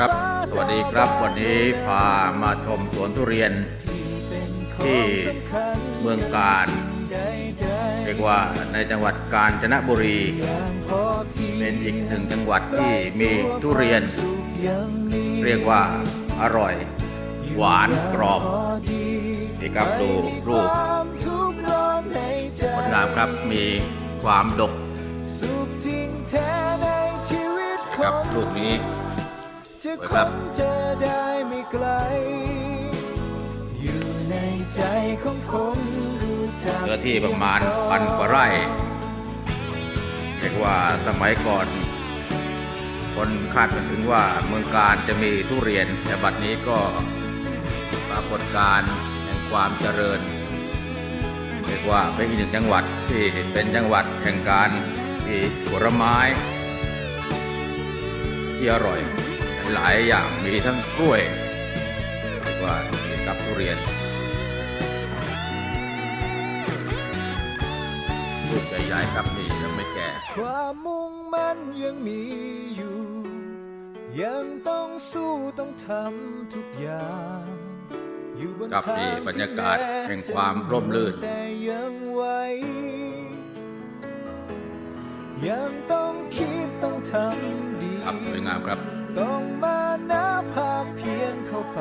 ครับ สวัสดีครับ วันนี้พามาชมสวนทุเรียน ที่เมืองการเรียกว่าในจังหวัดกาญจนบุรี เป็นอีกหนึ่งจังหวัดที่มีทุเรียน เรียกว่าอร่อย หวานกรอบนี่ครับดูรูปงดงามครับมีความดกครับลูกนี้ จะยคบงจะได้ไม่ไกล อยู่ในใจของคนรู้จักเนื้อที่ประมาณพันกว่าไร่เรียกว่าสมัยก่อน คนคาดกันถึงว่าเมืองการจะมีทุเรียน แต่บัดนี้ก็ปรากฏการแห่งความเจริญเรียกว่าเป็นอีกหนึ่งจังหวัดที่เป็นจังหวัดแห่งการที่ผลไม้ที่อร่อย หลายอย่างมีทั้งกล้วยเรียกว่ามีกับทุเรียนลูกใหญ่ๆครับนี่ยังไม่แก่ความมุ่งมั่นยังมีอยู่ ยังต้องสู้ต้องทำทุกอย่างอยู่บนครับทางนี่ที่บรรยากาศแห่งความร่มรื่นแต่ยังไหวยังต้องคิดต้องทำดีครับสวยงามครับ ต้องมาหน้าภาคเพียงเข้าไป